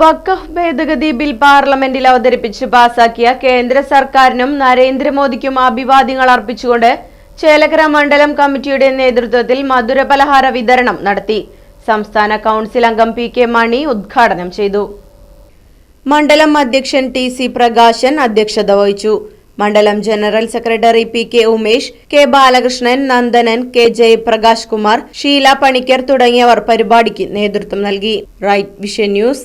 Waqf ഭേദഗതി bill പാർലമെന്റിൽ അവതരിപ്പിച്ച് പാസാക്കിയ കേന്ദ്ര സർക്കാരിനും നരേന്ദ്രമോദിക്കും അഭിവാദ്യങ്ങൾ അർപ്പിച്ചുകൊണ്ട് ചേലക്കര മണ്ഡലം കമ്മിറ്റിയുടെ നേതൃത്വത്തിൽ മധുര പലഹാര വിതരണം നടത്തി. സംസ്ഥാന കൗൺസിൽ അംഗം പി കെ മണി ഉദ്ഘാടനം ചെയ്തു. മണ്ഡലം അധ്യക്ഷൻ ടി സി പ്രകാശൻ അധ്യക്ഷത വഹിച്ചു. മണ്ഡലം general secretary P K Umesh K Balakrishnan Nandanan K Jayaprakash Kumar Sheela Panicker തുടങ്ങിയവർ പരിപാടിക്ക് നേതൃത്വം നൽകി. Right Vision News